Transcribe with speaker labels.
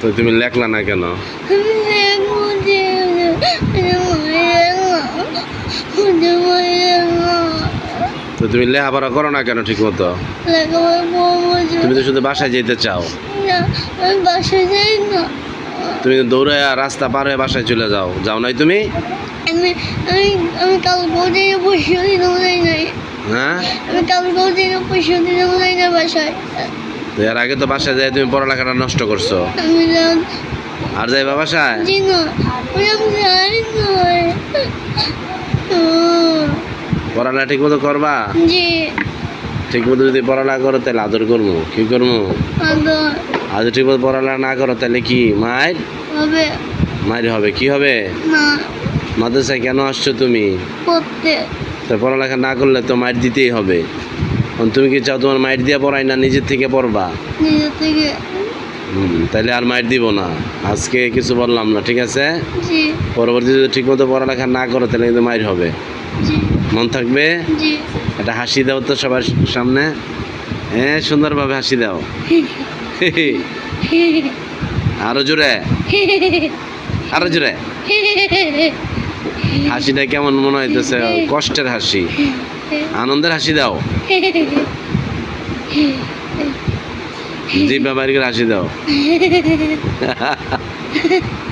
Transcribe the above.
Speaker 1: তো তুমি লেখলা না কেন? তো তুমি লেখাপড়া করো না কেন ঠিক মতো তুমি তো শুধু বাসায় যেতে চাও।
Speaker 2: বাসায় যাই
Speaker 1: তুমি দৌড়ে রাস্তা পার হয়ে বাসায় চলে যাও। যাও নাই তুমি? হ্যাঁ?
Speaker 2: আমি না বাসায়।
Speaker 1: তো এর আগে তো বাসায় যাই তুমি পড়ালেখাটা নষ্ট করছ। আর বাসায়?
Speaker 2: জানি না
Speaker 1: পড়ালেখা ঠিক মতো করবা? ঠিক মতো যদি পড়ালেখা করো তাহলে আদর করব। কি করব?
Speaker 2: আদর।
Speaker 1: ঠিক মতো পড়ালেখা না করো তাহলে কি? মায়ের?
Speaker 2: হবে।
Speaker 1: মায়ের হবে। কি হবে? মাদ্রাসায় কেন আসছো তুমি? তো পড়ালেখা না করলে তো মায়ের দিতেই হবে। তুমি কি চাও তোমার মায়ের দিয়ে পড়াই না নিজের থেকে পড়বা?
Speaker 2: নিজের থেকে।
Speaker 1: তাহলে আর মায়ের দিব না। আজকে কিছু বললাম না ঠিক আছে? পরবর্তী যদি ঠিক মতো পড়ালেখা না করো তাহলে কিন্তু মায়ের হবে। মন থাকবে?
Speaker 2: জি।
Speaker 1: একটা হাসি দাও তো সবার সামনে। হ্যাঁ সুন্দরভাবে হাসি দাও। আরও জোরে। আরও জোরে। হাসিটা কেমন মনে হইতেছে? কষ্টের হাসি। আনন্দের হাসি দাও। জি বাবার হাসি দাও।